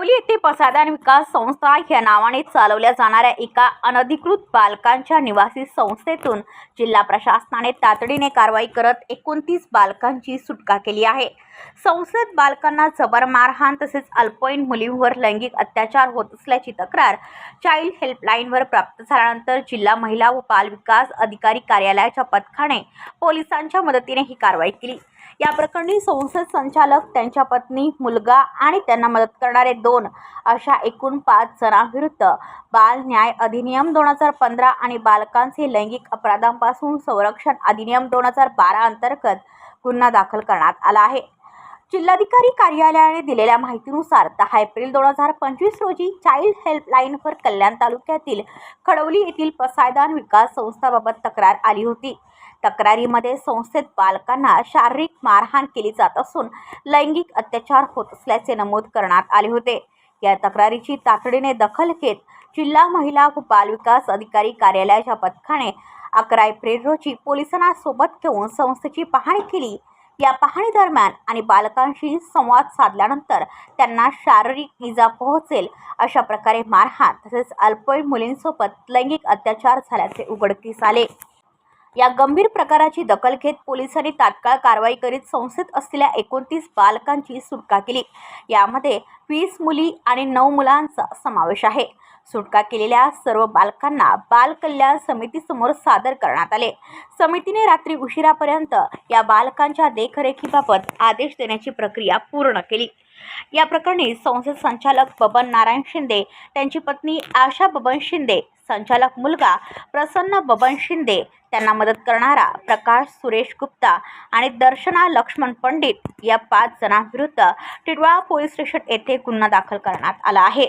खडवली येथे प्रसाधन विकास संस्था या नावाने चालवल्या जाणाऱ्या एका अनधिकृत बालकांच्या निवासी संस्थेतून जिल्हा प्रशासनाने तातडीने कारवाई करत एकोणतीस बालकांची सुटका केली आहे. संसद बालकांना जबर मारहाण तसेच अल्पवयीन मुलींवर लैंगिक अत्याचार होत असल्याची तक्रार चाइल्ड हेल्पलाईनवर प्राप्त झाल्यानंतर जिल्हा महिला व बाल विकास अधिकारी कार्यालयाच्या पथकाने पोलिसांच्या मदतीने ही कारवाई केली. या प्रकरणी संसद संचालक त्यांच्या पत्नी मुलगा आणि त्यांना मदत करणारे दोन अशा एकूण पाच जणांविरुद्ध बाल न्याय अधिनियम दोन हजार पंधरा आणि बालकांचे लैंगिक अपराधांपासून संरक्षण अधिनियम दोन हजार बारा अंतर्गत गुन्हा दाखल करण्यात आला आहे. जिल्हाधिकारी कार्यालयाने दिलेल्या माहितीनुसार दहा एप्रिल दोन हजार पंचवीस रोजी चाइल्ड हेल्पलाईनवर कल्याण तालुक्यातील खडवली येथील पसायदान विकास संस्थाबाबत तक्रार आली होती. तक्रारीमध्ये संस्थेत बालकांना शारीरिक मारहाण केली जात असून लैंगिक अत्याचार होत असल्याचे नमूद करण्यात आले होते. या तक्रारीची तातडीने दखल घेत जिल्हा महिला व बालविकास अधिकारी कार्यालयाच्या पथकाने अकरा एप्रिल रोजी पोलिसांना सोबत घेऊन संस्थेची पाहणी केली. या पाहणी दरम्यान आणि बालकांशी संवाद साधल्यानंतर त्यांना शारीरिक इजा पोहोचेल अशा प्रकारे मारहाण तसेच अल्पवयीन मुलींसोबत लैंगिक अत्याचार झाल्याचे उघडकीस आले. या गंभीर प्रकाराची दखल घेत पोलिसांनी तात्काळ कारवाई करीत संस्थेत असलेल्या एकोणतीस बालकांची सुटका केली. यामध्ये वीस मुली आणि नऊ मुलांचा समावेश आहे. सुटका केलेल्या सर्व बालकांना बाल कल्याण समितीसमोर सादर करण्यात आले. समितीने रात्री उशिरापर्यंत या बालकांच्या देखरेखीबाबत आदेश देण्याची प्रक्रिया पूर्ण केली. या प्रकरणी संसद संचालक बबन नारायण शिंदे त्यांची पत्नी आशा बबन शिंदे संचालक मुलगा प्रसन्न बबन शिंदे त्यांना मदत करणारा प्रकाश सुरेश गुप्ता आणि दर्शना लक्ष्मण पंडित या पाच जणांविरुद्ध टिटवाळा पोलीस स्टेशन येथे गुन्हा दाखल करण्यात आला आहे.